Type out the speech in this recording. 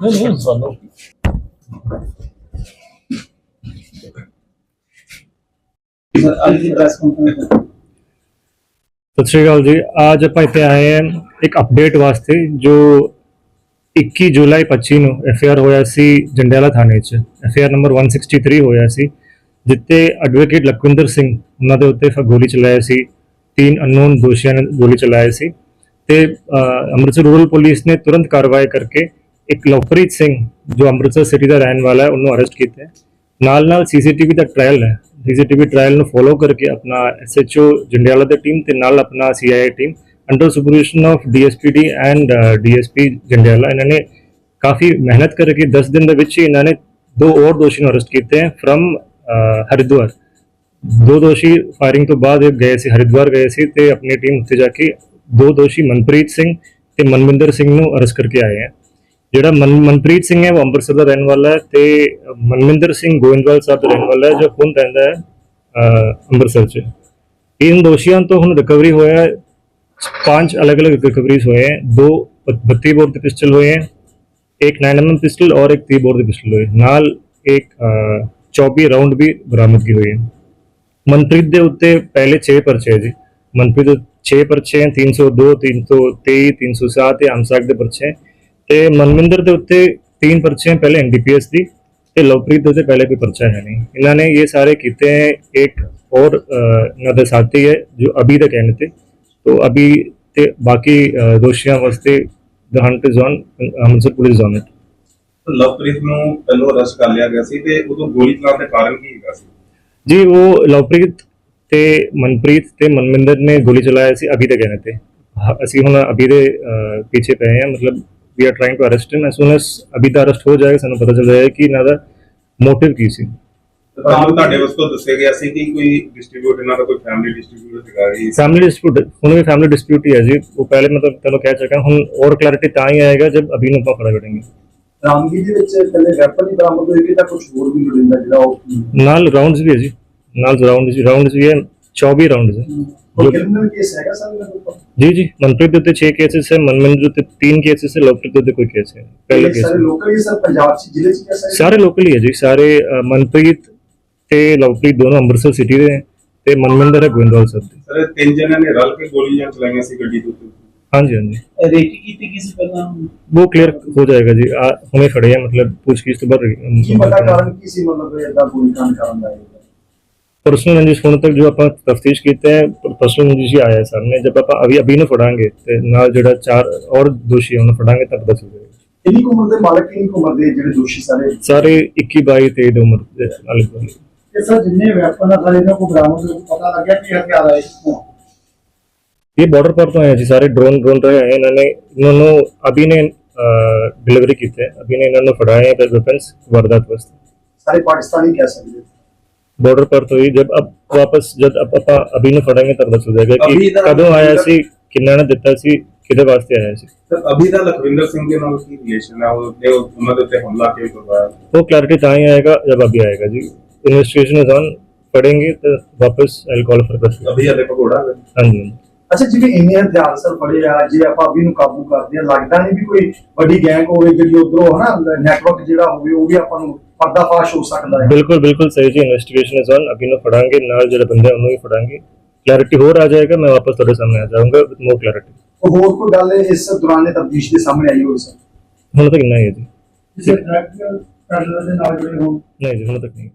ਨਹੀਂ ਨਹੀਂ ਸਾਨੂੰ ਅੱਜ ਦੀ ਪ੍ਰੈਸ ਕਾਨਫਰੰਸ ਸਤਿ ਸ਼੍ਰੀ ਅਕਾਲ ਜੀ। ਅੱਜ ਆਪਾਂ ਇੱਥੇ ਆਏ ਹਾਂ ਇੱਕ ਅਪਡੇਟ ਵਾਸਤੇ ਜੋ 21 ਜੁਲਾਈ 25 ਨੂੰ ਐਫਆਰ ਹੋਇਆ ਸੀ ਜੰਡਿਆਲਾ ਥਾਣੇ 'ਚ। ਐਫਆਰ ਨੰਬਰ 163 ਹੋਇਆ ਸੀ ਜਿੱਤੇ ਐਡਵੋਕੇਟ ਲਖਵਿੰਦਰ ਸਿੰਘ ਉਹਨਾਂ ਦੇ ਉੱਤੇ ਗੋਲੀ ਚਲਾਇਆ ਸੀ, ਤਿੰਨ ਅਨਨੋਨ ਦੋਸ਼ੀਆਂ ਨੇ ਗੋਲੀ ਚਲਾਇਆ ਸੀ ਤੇ ਅੰਮ੍ਰਿਤਸਰ ਰੂਰਲ ਪੁਲਿਸ ਨੇ ਤੁਰੰਤ ਕਾਰਵਾਈ ਕਰਕੇ ਇੱਕ ਲਵਪ੍ਰੀਤ ਸਿੰਘ, ਜੋ ਅੰਮ੍ਰਿਤਸਰ ਸਿਟੀ ਦਾ ਰਹਿਣ ਵਾਲਾ ਹੈ, ਉਹਨੂੰ ਅਰੈਸਟ ਕੀਤਾ ਹੈ। ਨਾਲ ਨਾਲ ਸੀਸੀਟੀਵੀ ਦਾ ਟ੍ਰਾਇਲ ਹੈ। ਸੀਸੀਟੀਵੀ ਟ੍ਰਾਇਲ ਨੂੰ ਫੋਲੋ ਕਰਕੇ ਆਪਣਾ ਐਸਐਚਓ ਜੰਡਿਆਲਾ ਦੀ ਟੀਮ ਤੇ ਨਾਲ ਆਪਣਾ CIA team under supervision of DSPD and DSP Jandiala. ਇਹਨਾਂ ਨੇ ਕਾਫੀ ਮਿਹਨਤ ਕਰਕੇ 10 ਦਿਨ ਦੇ ਵਿੱਚ ਹੀ ਇਹਨਾਂ ਨੇ ਦੋ ਹੋਰ ਦੋਸ਼ੀ ਨੂੰ ਅਰੈਸਟ ਕੀਤੇ ਹੈ ਫਰਮ uh, ਹਰਿਦੁਆਰ। ਦੋ ਦੋਸ਼ੀ ਫਾਇਰਿੰਗ ਤੋਂ ਬਾਅਦ ਗਏ ਸੀ, ਹਰਿਦੁਆਰ ਗਏ ਸੀ ਤੇ ਆਪਣੀ ਟੀਮ ਉੱਤੇ ਜਾ ਕੇ ਦੋ ਦੋਸ਼ੀ ਮਨਪ੍ਰੀਤ ਸਿੰਘ ਤੇ ਮਨਵਿੰਦਰ ਸਿੰਘ ਨੂੰ ਅਰੈਸਟ ਕਰਕੇ ਆਏ ਹੈ। ਜਿਹੜਾ ਮਨ ਮਨਪ੍ਰੀਤ ਸਿੰਘ ਹੈ ਉਹ ਅੰਮ੍ਰਿਤਸਰ ਦਾ ਰਹਿਣ ਵਾਲਾ ਹੈ ਤੇ ਮਨਵਿੰਦਰ ਸਿੰਘ ਗੋਇੰਦਵਾਲ ਸਾਹਿਬ ਦਾ ਰਹਿਣ ਵਾਲਾ ਹੈ ਜੋ ਹੁਣ ਰਹਿੰਦਾ ਹੈ ਅਹ, ਅੰਮ੍ਰਿਤਸਰ 'ਚ ਇਨ ਦੋਸ਼ੀਆਂ ਤੋਂ ਹੁਣ ਰਿਕਵਰੀ ਹੋਇਆ ਹੈ पांच अलग अलग रिकवरीज हुए हैं दो बत्ती बोर के पिस्टल हुए हैं एक नाइन एम पिस्टल और एक ती बोर के पिस्टल हुए नाल एक चौबी राउंड भी ਬਰਾਮਦਗੀ ਹੋਈ ਹੈ ਮਨਪ੍ਰੀਤ ਦੇ ਉੱਤੇ ਪਹਿਲੇ 6 ਪਰਚੇ ਹੈ ਜੀ ਮਨਪ੍ਰੀਤ ਦੇ 6 ਪਰਚੇ ਹੈ 302 323 307 ਤੇ ਅਮਸਾਕ ਦੇ ਪਰਚੇ ਹੈ ਤੇ ਮਨਵਿੰਦਰ ਦੇ ਉੱਤੇ तीन ਪਰਚੇ ਹੈ ਪਹਿਲੇ ਐਨਡੀਪੀਐਸ ਦੀ ਤੇ ਲਵਪ੍ਰੀਤ ਦੇ ਉੱਤੇ ਪਹਿਲੇ ਕੋਈ ਪਰਚਾ ਹੈ ਨਹੀਂ ਇਹਨਾਂ ਨੇ ਇਹ ਸਾਰੇ ਕੀਤੇ ਹੈ ਇੱਕ और अ, ਇਹਨਾਂ ਦੇ ਸਾਥੀ ਹੈ ਜੋ ਅਭੀ ਦੇ ਕਹਿਣੇ ਤੇ तो अभी ते बाकी अ, दोषियों वास्ते the hunt is on Amritsar police on it Lovepreet ਨੂੰ ਪਹਿਲੋਂ ਅਰੈਸਟ ਕਰ ਲਿਆ ਗਿਆ ਸੀ ਤੇ ਉਦੋਂ ਗੋਲੀ ਚਲਾਉਣ ਦਾ ਕਾਰਨ ਕੀ ਹੈਗਾ ਸੀ ਜੀ ਉਹ ਲਵਪ੍ਰੀਤ ਤੇ ਮਨਪ੍ਰੀਤ ਤੇ ਮਨਮਿੰਦਰ ਨੇ ਗੋਲੀ ਚਲਾਇਆ ਸੀ ਅਭੀ ਦੇ ਕਹਿਣੇ ਤੇ ਹ- ਅਸੀਂ ਹੁਣ ਅਭੀ ਦੇ ਅ, ਪਿੱਛੇ ਪਏ ਹਾਂ ਮਤਲਬ we are trying to arrest him as soon as ਅਭੀ ਤਾਂ ਅਰੈਸਟ ਹੋ ਜਾਏਗਾ ਸਾਨੂੰ ਪਤਾ ਚੱਲ ਜਾਏਗਾ ਕਿ ਇਹਨਾਂ ਦਾ ਮੋਟਿਵ ਕੀ ਸੀ। ਤੁਹਾਨੂੰ ਤੁਹਾਡੇ ਵੱਲੋਂ ਦੱਸਿਆ ਗਿਆ ਸੀ ਕਿ ਕੋਈ ਡਿਸਟ੍ਰੀਬਿਊਟਰ ਨਾਲ ਕੋਈ ਫੈਮਿਲੀ ਡਿਸਟ੍ਰੀਬਿਊਟਰ ਹੈਗਾ ਜੀ। ਫੈਮਿਲੀ ਡਿਸਪਿਊਟ ਹੁਣ ਵੀ ਫੈਮਿली ਡਿਸਪਿਊਟ ਹੀ ਹੈ ਜੀ। ਉਹ ਪਹਿਲੇ ਮਤਲਬ ਚਲੋ ਕਹਿ ਚੁੱਕਾ ਹੁਣ ਹੋਰ ਕਲੈਰਿਟੀ ਤਾਂ ਹੀ ਆਏਗਾ ਜਦ ਅਭੀ ਨੂੰ ਆਪਾਂ ਖੜਾ ਕਰਾਂਗੇ ਰਾਮਗੀ ਦੇ ਵਿੱਚ ਕੱਲੇ ਵੈਪਨ ਹੀ ਬਰਾਮਦ ਹੋਏ ਕਿ ਤਾਂ ਕੁਝ ਹੋਰ ਵੀ ਲੋੜੀਂਦਾ ਜਿਹੜਾ ਉਹ ਨਾਲ ਰਾਉਂਡਸ ਵੀ ਹੈ ਜੀ। ਨਾਲ ਰਾਉਂਡਸ ਵੀ ਰਾਉਂਡਸ ਵੀ ਹੈ 24 ਰਾਉਂਡਸ ਹੈ। और क्रिमिनल केस है सर मेरे ऊपर जी जी मनप्रीत देते छह केसेस है मनमन देते तीन केसेस है लवप्रीत देते कोई केस है पहले केस सारे लोकल ही सर पंजाब से ਜ਼ਿਲ੍ਹੇ ਚ ਕਿਹੜਾ ਸਾਰੇ? ਲੋਕਲ ਹੀ ਹੈ ਜੀ ਸਾਰੇ ਅ, ਮਨਪ੍ਰੀਤ ਤੇ ਲਵਪ੍ਰੀਤ ਦੋਨੋਂ ਅੰਮ੍ਰਿਤਸਰ ਸਿਟੀ ਦੇ ਹੈ ਤੇ ਮਨਮਿੰਦਰ ਹੈ ਗੋਇੰਦਵਾਲ ਸਾਹਿਬ ਦੇ। ਸਰ ਇਹ ਤਿੰਨ ਜਣਿਆਂ ਨੇ ਰਲ ਕੇ ਗੋਲੀਆਂ ਚਲਾਈਆਂ ਸੀ ਗੱਡੀ ਦੇ ਉੱਤੇ। ਹਾਂਜੀ ਹਾਂਜੀ। ਰੇਕੀ ਕੀਤੀ ਕਿਸੇ ਪਹਿਲਾਂ? ਉਹ ਕਲੀਅਰ ਹੋ ਜਾਏਗਾ ਜੀ ਆ ਹੁਣੇ ਫੜੇ ਆ ਮਤਲਬ ਪੁੱਛ ਕੇ ਇਸ ਤੋਂ ਬਾਅਦ ਕੀ ਪਤਾ ਕਾਰਨ ਕੀ ਸੀ ਮਤਲਬ ਇਹਦਾ ਗੋਲੀ ਕਾਂਡ ਕਰਨ ਦਾ ਇਹ? ਪਰਸਨਲ ਰੰਜਿਸ਼ ਹੁਣ ਤੱਕ ਜੋ ਆਪਾਂ ਤਫਤੀਸ਼ ਕੀਤੇ ਹੈ ਪਰਸਨਲ ਰੰਜਿਸ਼ ਹੀ ਆਇਆ ਹੈ ਸਾਹਮਣੇ ਜਦ ਆਪਾਂ ਅਭੀ ਅਭੀ ਨੂੰ ਫੜਾਂਗੇ ਤੇ ਨਾਲ ਜਿਹੜਾ ਚਾਰ ਔਰ ਦੋਸ਼ੀ ਉਹਨੂੰ ਫੜਾਂਗੇ ਤਾਂ ਪਤਾ ਚੱਲ ਜਾਏਗਾ ਕਿੰਨੀ ਕੁ ਉਮਰ ਦੇ ਮਾਲਕ ਕਿੰਨੀ ਕੁ ਉਮਰ ਦੇ ਜਿਹੜੇ ਦੋਸ਼ੀ ਸਾਰੇ ਸਾਰੇ 21 22 23 ਦੀ ਉਮਰ ਦੇ ਨਾਲ ਹੀ ਇਹ ਸਰ ਜਿੰਨੇ ਵੈਪਨ ਆ ਸਾਰੇ ਇਹਨਾਂ ਕੋ ਬਰਾਮਦ ਹੋਏ, ਪਤਾ ਲੱਗਿਆ ਕਿ ਹਥਿਆਰ ਆਏ ਕਿੱਥੋਂ ये बॉर्डर पर तो है जी सारे ड्रोन ड्रोन रहे हैं इन्होंने इन्होंने अभी ने डिलीवरी की थे अभी ने इन्होंने फड़ाए हैं वेपन्स वारदात वास्ते ਸਾਰੇ ਪਾਕਿਸਤਾਨੀ ਕਹਿ ਸਕਦੇ बॉर्डर पर तो ही जब अब वापस जब अब ਆਪਾਂ अभी ਨੂੰ ਫੜਾਂਗੇ ਤਾਂ ਪਤਾ ਚੱਲ ਜਾਏਗਾ ਅਭੀ ਕਿ ਦਾ- ਕਦੋਂ ਆਇਆ ਸੀ ਕਿੰਨਾ ਨੇ ਦਿੱਤਾ ਸੀ ਕਿਹਦੇ ਵਾਸਤੇ ਆਇਆ ਸੀ ਸਰ ਅਭੀ ਦਾ ਲਖਵਿੰਦਰ ਸਿੰਘ ਦੇ ਨਾਲ ਕੀ ਰਿਲੇਸ਼ਨ ਹੈ ਉਹ ਨੇ ਉਹਨਾਂ ਦੇ ਉੱਤੇ ਹਮਲਾ ਕਿਉਂ ਕਰਵਾਇਆ वो क्लैरिटी ਤਾਂ ही आएगा जब अभी आएगा जी इन्वेस्टिगेशन इज ऑन पढ़ेंगे तो वापस आई कॉल फॉर दस ਅਭੀ ਹਲੇ ਭਗੋੜਾ ਹੈ हाँ जी ਅੱਛਾ ਜਿਵੇਂ ਇੰਨੇ ਹਥਿਆਰ ਸਰ ਫੜੇ ਆ ਜੇ ਆਪਾਂ ਵੀ ਨੂੰ ਕਾਬੂ ਕਰਦੇ ਆ ਲੱਗਦਾ ਨਹੀਂ ਵੀ ਕੋਈ ਵੱਡੀ ਗੈਂਗ ਹੋਵੇ ਜਿਹੜੀ ਉਧਰੋਂ ਹਨਾ ਨੈਟਵਰਕ ਜਿਹੜਾ ਹੋਵੇ ਉਹ ਵੀ ਆਪਾਂ ਨੂੰ ਪਰਦਾਫਾਸ਼ ਹੋ ਸਕਦਾ ਹੈ। ਬਿਲਕੁਲ ਬਿਲਕੁਲ ਸਹੀ ਜੀ ਇਨਵੈਸਟੀਗੇਸ਼ਨ ਇਜ਼ ਔਨ ਅੱਗੇ ਨੂੰ ਫੜਾਂਗੇ ਨਾਲ ਜਿਹੜਾ ਬੰਦਾ ਉਹਨੂੰ ਵੀ ਫੜਾਂਗੇ। ਕਲੈਰਿਟੀ ਹੋਰ ਆ ਜਾਏਗਾ ਮੈਂ ਵਾਪਸ ਤੁਹਾਡੇ ਸਾਹਮਣੇ ਆ ਜਾਊਂਗਾ ਵਿਦ ਮੋਰ ਕਲੈਰਿਟੀ ਹੋਰ ਕੋਈ ਗੱਲ ਇਸ ਦੌਰਾਨ ਤਬਦੀਸ਼ ਦੇ ਸਾਹਮਣੇ ਆਈ ਹੋਵੇ ਸਰ ਹੁਣ ਤੱਕ ਨਹੀਂ ਹੈ ਜੀ। ਕਿਸੇ ਡਰੈਕਟ ਪੈਡਲਰ ਦੇ ਨਾਲ ਜੁੜੇ ਹੋ ਨਹੀਂ ਜੀ ਹੁਣ ਤੱਕ ਨਹੀਂ।